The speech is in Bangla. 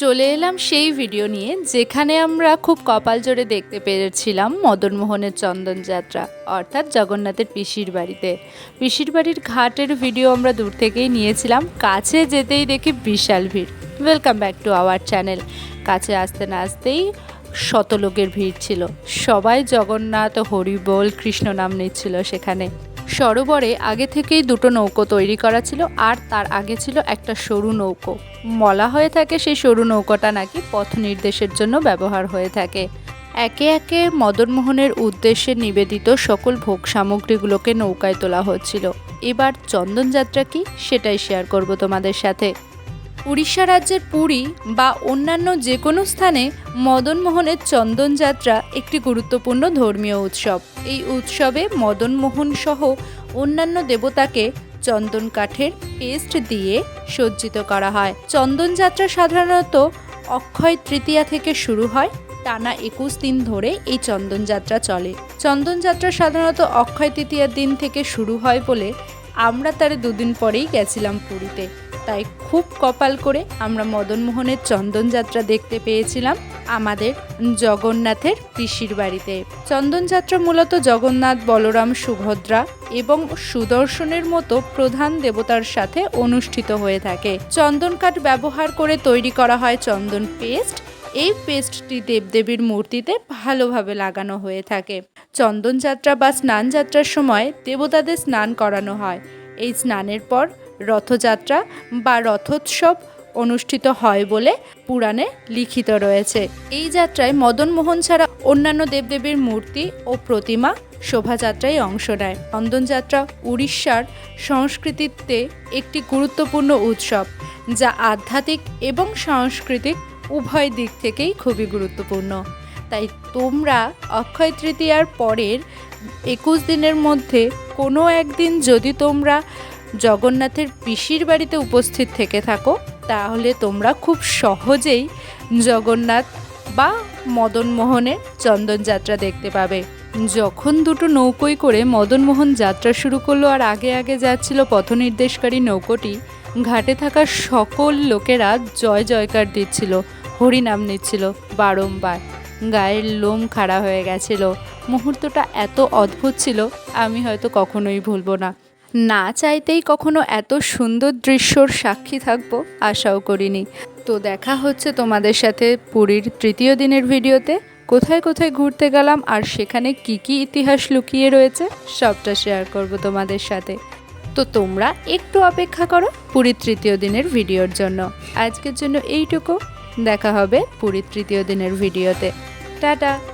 চলে এলাম সেই ভিডিও নিয়ে, যেখানে আমরা খুব কপাল জোরে দেখতে পেরেছিলাম মদনমোহনের চন্দন যাত্রা, অর্থাৎ জগন্নাথের পিসির বাড়িতে। পিসির বাড়ির ঘাটের ভিডিও আমরা দূর থেকেই নিয়েছিলাম, কাছে যেতেই দেখি বিশাল ভিড়। Welcome back to our channel কাছে আসতে না আসতেই শত লোকের ভিড় ছিল। সবাই জগন্নাথ, হরিবোল, কৃষ্ণ নাম নিচ্ছিল সেখানে। সরোবরে আগে থেকেই দুটো নৌকো তৈরি করা ছিল আর তার আগে ছিল একটা সরু নৌকো। মলা হয়ে থাকে সেই সরু নৌকোটা নাকি পথ নির্দেশের জন্য ব্যবহার হয়ে থাকে। একে একে মদনমোহনের উদ্দেশ্যে নিবেদিত সকল ভোগ সামগ্রীগুলোকে নৌকায় তোলা হচ্ছিল। এবার চন্দনযাত্রা কি? সেটাই শেয়ার করব তোমাদের সাথে। উড়িষ্যা রাজ্যের পুরী বা অন্যান্য যে কোনো স্থানে মদনমোহনের চন্দনযাত্রা একটি গুরুত্বপূর্ণ ধর্মীয় উৎসব। এই উৎসবে মদনমোহন সহ অন্যান্য দেবতাকে চন্দন কাঠের পেস্ট দিয়ে সজ্জিত করা হয়। চন্দনযাত্রা সাধারণত অক্ষয় তৃতীয়া থেকে শুরু হয়, টানা একুশ দিন ধরে এই চন্দনযাত্রা চলে। চন্দনযাত্রা সাধারণত অক্ষয় তৃতীয়ার দিন থেকে শুরু হয় বলে আমরা তার দুদিন পরেই গেছিলাম পুরীতে। তাই খুব কপাল করে আমরা মদনমোহনের চন্দনযাত্রা দেখতে পেয়েছিলাম আমাদের জগন্নাথের পিসির বাড়িতে। চন্দনযাত্রা মূলত জগন্নাথ, বলরাম, সুভদ্রা এবং সুদর্শনের মতো প্রধান দেবতার সাথে অনুষ্ঠিত হয়ে থাকে। চন্দন কাঠ ব্যবহার করে তৈরি করা হয় চন্দন পেস্ট। এই পেস্টটি দেবদেবীর মূর্তিতে ভালোভাবে লাগানো হয়ে থাকে। চন্দনযাত্রা বা স্নান যাত্রার সময় দেবতাদের স্নান করানো হয়। এই স্নানের পর রথযাত্রা বা রথোৎসব অনুষ্ঠিত হয় বলে পুরাণে লিখিত রয়েছে। এই যাত্রায় মদনমোহন ছাড়া অন্যান্য দেবদেবীর মূর্তি ও প্রতিমা শোভাযাত্রায় অংশ নেয়। চন্দনযাত্রা উড়িষ্যার সংস্কৃতিতে একটি গুরুত্বপূর্ণ উৎসব, যা আধ্যাত্মিক এবং সাংস্কৃতিক উভয় দিক থেকেই খুবই গুরুত্বপূর্ণ। তাই তোমরা অক্ষয় তৃতীয়ার পরের একুশ দিনের মধ্যে কোনো একদিন যদি তোমরা জগন্নাথের পিসির বাড়িতে উপস্থিত থেকে থাকো, তাহলে তোমরা খুব সহজেই জগন্নাথ বা মদনমোহনের চন্দনযাত্রা দেখতে পাবে। যখন দুটো নৌকোয় করে মদনমোহন যাত্রা শুরু করল আর আগে আগে যাচ্ছিল পথনির্দেশকারী নৌকোটি, ঘাটে থাকা সকল লোকেরা জয় জয়কার দিচ্ছিল, হরিনাম নিচ্ছিল বারংবার। গায়ের লোম খাড়া হয়ে গেছিল। মুহূর্তটা এত অদ্ভুত ছিল, আমি হয়তো কখনোই ভুলবো না। না চাইতেই কখনো এত সুন্দর দৃশ্যর সাক্ষী থাকব, আশাও করিনি। তো দেখা হচ্ছে তোমাদের সাথে পুরীর তৃতীয় দিনের ভিডিওতে। কোথায় কোথায় ঘুরতে গেলাম আর সেখানে কি কি ইতিহাস লুকিয়ে রয়েছে, সবটা শেয়ার করব তোমাদের সাথে। তো তোমরা একটু অপেক্ষা করো পুরীর তৃতীয় দিনের ভিডিওর জন্য। আজকের জন্য এইটুকু। দেখা হবে পুরীর তৃতীয় দিনের ভিডিওতে। টাটা!